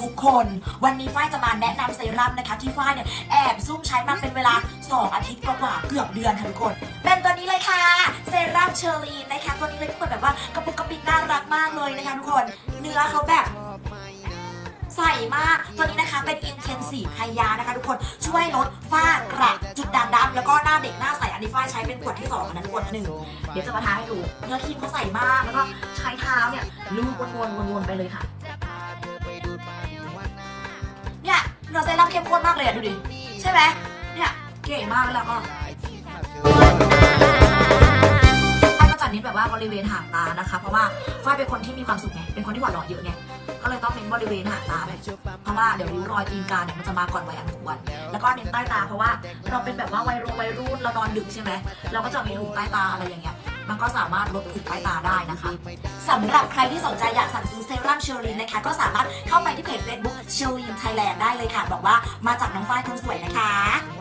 ทุกคน วันนี้ฝ้ายจะมาแนะนำเซรั่มนะคะ ที่ฝ้ายเนี่ยแอบซุ่มใช้มาเป็นเวลา 2 อาทิตย์กว่าเกือบเดือนค่ะทุกคนเป็นตัวนี้เลยค่ะ เซรั่มเชอร์ลีนนะคะ ตัวนี้เลยทุกคนแบบว่ากระปุกกระปิดน่ารักมากเลยนะคะทุกคน เนื้อเขาแบบใส่มาก ตัวนี้นะคะเป็น Intensive ไฮยานะคะ ทุกคนช่วยลดฝ้ากระจุดด่างดำแล้วก็หน้าเด็กหน้าใสอันนี้ฝ้ายใช้เป็นขวดที่2นะทุกคนหนึ่งเดี๋ยวจะมาทาให้ดูเนื้อครีมเขาใส่มากแล้วก็ใช้เท้าเนี่ยลูบวนๆวนๆไปเลยค่ะ เนื้อเซรั่มเข้มข้นมากเลยอะดูดิ ใช่ไหมเนี่ยเก๋มากแล้วก็ฝ้ายก็จัดนิดแบบว่าบริเวณหางตานะคะ เพราะว่าฝ้ายเป็นคนที่มีความสุขไงเป็นคนที่หัวเราะเยอะไงก็เลยต้องเน้นบริเวณหางตาเลยเพราะว่าเดี๋ยวริ้วรอยตีนกาเนี่ยมันจะมาก่อนวัยอันควรแล้วก็เน้นใต้ตาเพราะว่าเราเป็นแบบว่าวัยรุ่นวัยรุ่นเรานอนดึกใช่ไหมเราก็จะมีถุงใต้ตาอะไรอย่างเงี้ยมันก็สามารถลดถุงใต้ตาได้นะคะสำหรับใครที่สนใจอยากสั่งซื้อเซรั่มเชอรีนนะคะ ก็สามารถเข้าไปที่เพจ เลยค่ะ บอกว่ามาจากน้องฝ้ายคนสวยนะคะ